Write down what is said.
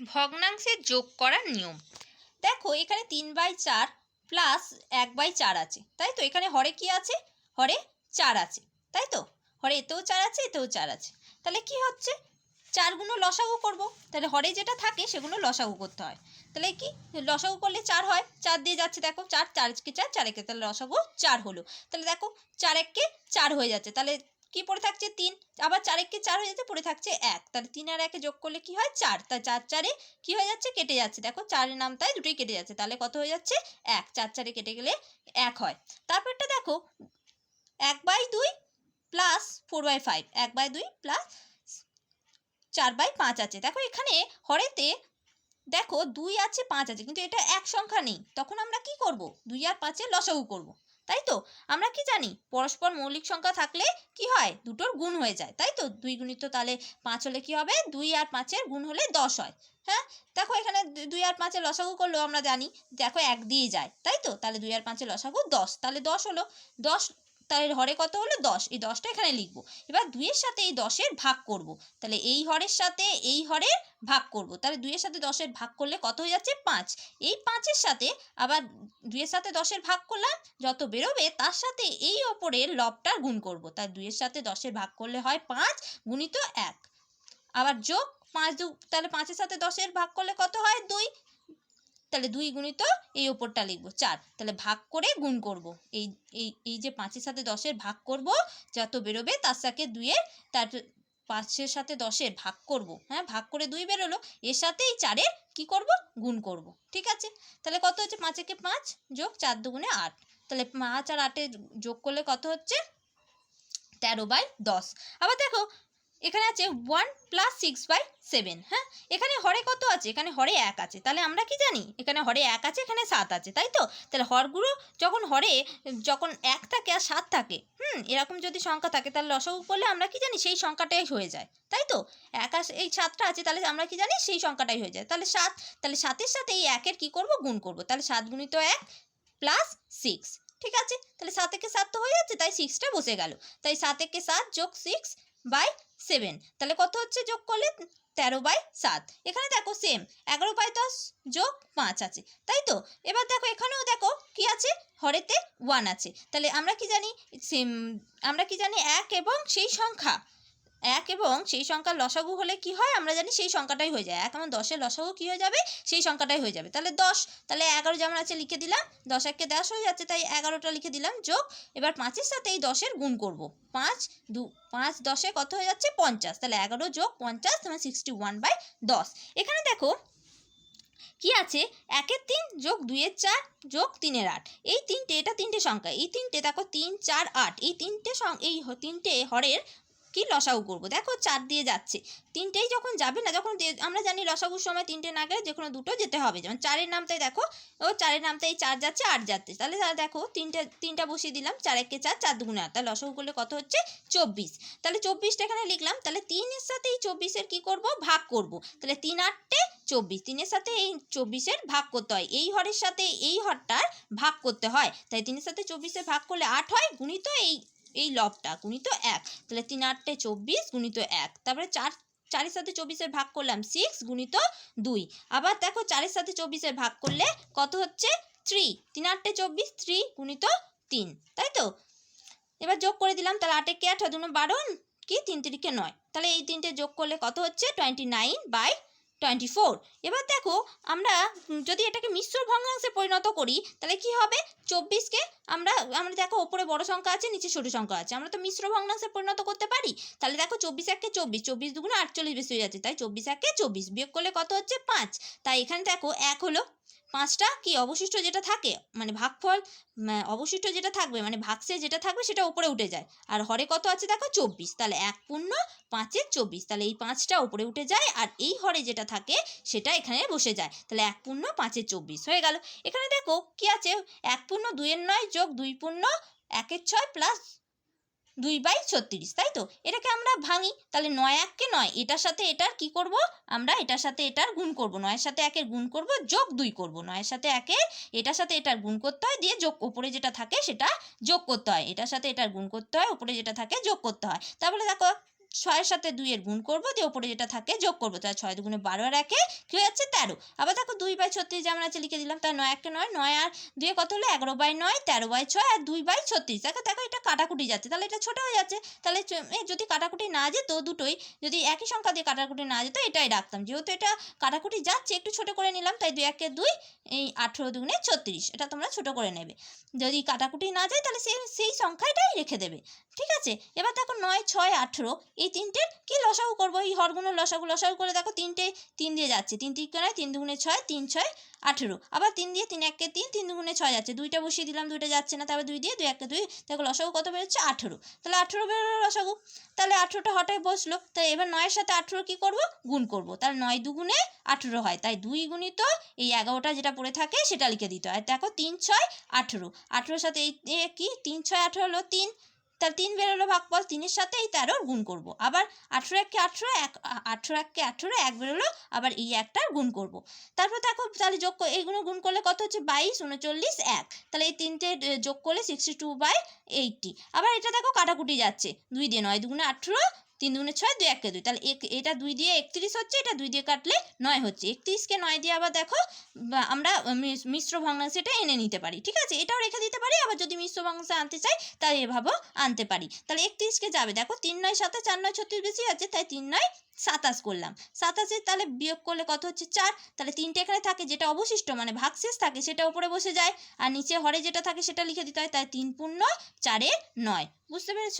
ভগ্নাংশের যোগ করার নিয়ম। দেখো, এখানে তিন বাই চার প্লাস এক বাই চার আছে। তাই তো? এখানে হরে কি আছে? হরে চার আছে। তাই তো? হরে এতেও চার আছে, এতেও চার আছে। তাহলে কি হচ্ছে? চারগুলো লসাগু করব। তাহলে হরে যেটা থাকে, সেগুলো লসাগু করতে হয়। তাহলে কি? লসাগু করলে চার হয়। চার দিয়ে যাচ্ছে, দেখো, চার, চারকে চার চার একে তাহলে লসাগু চার হলো। তাহলে দেখো, চার এককে চার হয়ে যাচ্ছে। তাহলে কি পড়ে থাকছে তিন? আবার চার এককে চার হয়ে যাচ্ছে? পড়ে থাকছে এক। তাহলে তিন আর একে যোগ করলে কি হয়? চার। তা চার চারে কি হয়ে যাচ্ছে? কেটে যাচ্ছে। দেখো চারের নাম তাই দুটোই কেটে যাচ্ছে। তাহলে কত হয়ে যাচ্ছে? এক। চার চারে কেটে গেলে এক হয়। তারপরটা দেখো, এক বাই দুই প্লাস ফোর বাই ফাইভ। এক বাই দুই প্লাস চার বাই পাঁচ আছে। দেখো এখানে হরেতে দেখো দুই আছে, পাঁচ আছে। কিন্তু এটা এক সংখ্যা নেই। তখন আমরা কি করব? দুই আর পাঁচের লসাগু করব। তাই তো? আমরা কি জানি? পরস্পর মৌলিক সংখ্যা থাকলে কি হয়? দুটোর গুণ হয়ে যায়, তাই তো? দুই গুণিত তাহলে পাঁচ হলে কি হবে? দুই আর পাঁচের গুণ হলে দশ হয় হ্যাঁ? দেখো এখানে দুই আর পাঁচের লসাগু করলেও আমরা জানি। দেখো এক দিয়ে যায়, তাই তো? তাহলে দুই আর পাঁচের লসাগু দশ, তাহলে দশ হলো। দশ তাহলে হরে কত হলো? দশ। এই দশটা এখানে লিখব। এবার দুইয়ের সাথে এই দশের ভাগ করব। তাহলে এই হরের সাথে এই হরের ভাগ করব। তাহলে দুইয়ের সাথে দশের ভাগ করলে কত হয়ে যাচ্ছে? পাঁচ। এই পাঁচের সাথে আবার দুইয়ের সাথে দশের ভাগ করলাম, যত বেরোবে তার সাথে এই ওপরের লবটার গুণ করব। তাই দুইয়ের সাথে দশের ভাগ করলে হয় পাঁচ গুণিত এক। আবার যোগ পাঁচ দু তাহলে পাঁচের সাথে দশের ভাগ করলে কত হয়? দুই। তাহলে দুই গুণিত এই ওপরটা লিখব, চার। তাহলে ভাগ করে গুণ করব। এই এই এই যে পাঁচের সাথে দশের ভাগ করব, যত বেরোবে তার সাথে দুইয়ের, তার পাঁচের সাথে দশের ভাগ করব। হ্যাঁ ভাগ করে দুই বেরোলো, এর সাথে এই চারের কি করব? গুণ করব। ঠিক আছে? তাহলে কত হচ্ছে? পাঁচেকে পাঁচ যোগ চার দুগুণে আট। তাহলে পাঁচ আর আটে যোগ করলে কত হচ্ছে? তেরো বাই দশ। আবার দেখো এখানে আছে one plus six by seven হ্যাঁ? এখানে হরে কত আছে? এখানে হরে এক আছে। তাহলে আমরা কি জানি? এখানে হরে এক আছে, এখানে সাত আছে, তাই তো? তাহলে হরগুলো যখন হরে, যখন এক থাকে আর সাত থাকে, হুম? এরকম যদি সংখ্যা থাকে, তাহলে লসাগু করলে আমরা কি জানি? সেই সংখ্যাটাই হয়ে যায়, তাই তো? এক এই সাতটা আছে, তাহলে আমরা কি জানি? সেই সংখ্যাটাই হয়ে যায়। তাহলে সাত, তাহলে সাতের সাথে এই একের কি করব? গুণ করব। তাহলে সাত গুণিত এক প্লাস সিক্স ঠিক আছে? তাহলে সাত একে সাত তো হয়ে যাচ্ছে, তাই সিক্সটা বসে গেল। তাই সাত একে সাত যোগ সিক্স বাই সেভেন তাহলে কত হচ্ছে? যোগ করলে তেরো বাই সাত। এখানে দেখো সেম এগারো বাই দশ যোগ পাঁচ আছে। তাই তো? এবার দেখো, এখানেও দেখো কি আছে? হরেতে ওয়ান আছে। তাহলে আমরা কি জানি? সেম আমরা কি জানি? এক এবং সেই সংখ্যা। এক এবং সেই সংখ্যার লসাগু হলে কি হয়? আমরা জানি সেই সংখ্যাটাই হয়ে যায়। এক এবং দশের লসাগু কি হয়ে যাবে? সেই সংখ্যাটাই হয়ে যাবে। তাহলে দশ, তাহলে এগারো যেমন আছে লিখে দিলাম, দশ এককে দশ হয়ে যাচ্ছে, তাই এগারোটা লিখে দিলাম যোগ। এবার পাঁচের সাথে এই দশের গুণ করব। পাঁচ দু, পাঁচ দশে কত হয়ে যাচ্ছে? পঞ্চাশ। তাহলে এগারো যোগ পঞ্চাশ তোমার সিক্সটি ওয়ান বাই দশ। এখানে দেখো কি আছে? একের তিন যোগ দুইয়ের চার যোগ তিনের আট। এই তিনটে, এটা তিনটে সংখ্যা। এই তিনটে দেখো তিন, চার, আট। এই তিনটে সং- এই তিনটে হরের কি লসাগু করব? দেখো চার দিয়ে যাচ্ছে। তিনটেই যখন যাবে না, যখন আমরা জানি লসাগুর সময় তিনটে না গেলে যে কোনো দুটো যেতে হবে। যেমন চারের নামটাই দেখো, ও চারের নামটাই চার যাচ্ছে, আট যাচ্ছে। তাহলে তাহলে দেখো তিনটে, তিনটা বসিয়ে দিলাম, চার একে চার চার দুগুণে আট। তাহলে লসাগু করলে কত হচ্ছে? চব্বিশ। তাহলে চব্বিশটা এখানে লিখলাম, তাহলে তিনের সাথে এই চব্বিশের কী করব? ভাগ করব। তাহলে তিন আটটে চব্বিশ, তিনের সাথে এই চব্বিশের ভাগ করতে হয়। এই হরের সাথে এই হরটার ভাগ করতে হয়। তাই তিনের সাথে চব্বিশের ভাগ করলে আট হয়, গুণিত এই এই লবটা, গুণিত এক। তাহলে তিন আটটে চব্বিশ, গুণিত এক। তারপরে চার, চারের সাথে চব্বিশের ভাগ করলাম সিক্স গুণিত দুই। আবার দেখো চারের সাথে চব্বিশের ভাগ করলে কত হচ্ছে? থ্রি তিন আটটে চব্বিশ থ্রি গুণিত তিন। তাই তো? এবার যোগ করে দিলাম, তাহলে আটে কে আট হয়? দুনো বারো, কি? তিন তিরিকে নয়। তাহলে এই তিনটে যোগ করলে কত হচ্ছে? Twenty nine by twenty four. এবার দেখো, আমরা যদি এটাকে মিশ্র ভগ্নাংশে পরিণত করি, তাহলে কি হবে? চব্বিশকে আমরা আমরা দেখো, ওপরে বড় সংখ্যা আছে, নিচে ছোট সংখ্যা আছে। আমরা তো মিশ্র ভগ্নাংশে পরিণত করতে পারি। তাহলে দেখো, চব্বিশ একে চব্বিশ চব্বিশ দুগুণে আটচল্লিশ বেশি হয়ে যাচ্ছে। তাই চব্বিশ একে চব্বিশ বিয়োগ করলে কত হচ্ছে? পাঁচ। তাই এখানে দেখো, এক হলো পাঁচটা কি অবশিষ্ট যেটা থাকে মানে ভাগফল অবশিষ্ট যেটা থাকবে মানে ভাগসে যেটা থাকবে সেটা উপরে উঠে যায়। আর হরে কত আছে দেখো? চব্বিশ। তাহলে এক পূর্ণ পাঁচের চব্বিশ। তাহলে এই পাঁচটা উপরে উঠে যায় আর এই হরে যেটা থাকে সেটা এখানে বসে যায়। তাহলে এক পূর্ণ পাঁচের চব্বিশ হয়ে গেল। এখানে দেখো কি আছে? এক পূর্ণ দুইয়ের নয় যোগ দুই পূর্ণ একের ছয় প্লাস দুই বাই ছত্রিশ, তাই তো? এটাকে আমরা ভাঙি, তাহলে নয় এককে নয়, এটার সাথে এটার কি করব? আমরা এটার সাথে এটার গুণ করব, নয়ের সাথে একের গুণ করব, যোগ দুই করব, নয়ের সাথে একের এটার সাথে এটার গুণ করতে হয়, দিয়ে যোগ, ওপরে যেটা থাকে সেটা যোগ করতে হয়, এটার সাথে এটার গুণ করতে হয়, ওপরে যেটা থাকে যোগ করতে হয়। তাহলে দেখো ছয়ের সাথে দুইয়ের গুণ করব, দিয়ে ওপরে যেটা থাকে যোগ করব। তাহলে ছয় দুগুণে বারো আর একে কী হয়ে যাচ্ছে? তেরো। আবার দেখো দুই বাই ছত্রিশ যেমন আছে, লিখে দিলাম তার নয় একে নয় নয় আর দুয়ে কত হলো? এগারো বাই নয়, তেরো বাই ছয় আর দুই বাই ছত্রিশ। দেখো দেখো, এটা কাটাকুটি যাচ্ছে। তাহলে এটা ছোটো হয়ে যাচ্ছে। তাহলে যদি কাটাকুটি না যেত দুটোই যদি একই সংখ্যা দিয়ে কাটাকুটি না যেত এটাই রাখতাম। যেহেতু এটা কাটাকুটি যাচ্ছে, একটু ছোটো করে নিলাম, তাই দুই একে দুই, এই আঠেরো দুগুণে ছত্রিশ। এটা তোমরা ছোটো করে নেবে। যদি কাটাকুটি না যায়, তাহলে সেই সেই সংখ্যাটাই রেখে দেবে। ঠিক আছে? এবার দেখো নয়, ছয়, আঠেরো এই তিনটে কি লসাগু করব? এই হরগুলোর লসাগু লসাগু করে দেখো তিনটে, তিন দিয়ে যাচ্ছে। তিন তিন নয়, তিন দুগুণে ছয়, তিন ছয়, আঠেরো। আবার তিন দিয়ে তিন একে তিন তিন দুগুণে ছয় যাচ্ছে। দুইটা বসিয়ে দিলাম, দুইটা যাচ্ছে না, তারপর দুই দিয়ে দুই একে দুই, দেখো লসাগু কত বেরোচ্ছে? আঠেরো। তাহলে আঠেরো বেরোলো লসাগু? তাহলে আঠেরোটা হঠাৎ বসল। তাই এবার নয়ের সাথে আঠেরো কী করব? গুণ করব। তাহলে নয় দুগুণে আঠেরো হয়। তাই দুই গুণিত এই এগারোটা যেটা পড়ে থাকে সেটা লিখে দিতে হয়। দেখো তিন, ছয়, আঠেরো। আঠেরোর সাথে এই কি? তিন, ছয়, আঠেরো হলো তিন। তার তিন বেরোলো ভাগফল তিনের সাথে, এই তেরোর গুণ করব। আবার আঠেরো এককে আঠেরো, এক, আঠেরো এককে আঠেরো, এক বেরোলো আবার এই একটার গুণ করব। তারপর দেখো, তাহলে যোগ এইগুলো গুণ করলে কত হচ্ছে? বাইশ, উনচল্লিশ, এক। তাহলে এই তিনটে যোগ করলে সিক্সটি টু বাই এইটটি আবার এটা দেখো, কাটাকুটি যাচ্ছে। দুই দিয়ে নয়, দুগুণে আঠেরো তিন দুগুণে ছয়, দুই একে দুই। তাহলে এক, এটা দুই দিয়ে একত্রিশ হচ্ছে, এটা দুই দিয়ে কাটলে নয় হচ্ছে। একত্রিশকে নয় দিয়ে আবার দেখো আমরা মিশ্র ভগ্নাংশটা এনে নিতে পারি, ঠিক আছে? এটাও রেখে দিতে পারি, আবার যদি মিশ্র ভগ্নাংশে আনতে চাই, তাহলে এভাবেও আনতে পারি। তাহলে একত্রিশকে যাবে, দেখো, তিন নয় সাথে চার নয় ছত্রিশ বেশি আছে, তাই তিন নয় সাতাশ করলাম। সাতাশে তাহলে বিয়োগ করলে কত হচ্ছে? চার। তাহলে তিনটে এখানে থাকে, যেটা অবশিষ্ট মানে ভাগশেষ থাকে, সেটা উপরে বসে যায়। আর নিচে হরে যেটা থাকে, সেটা লিখে দিতে হয়, তাই তিন পূর্ণ চারে নয়। বুঝতে পেরেছ?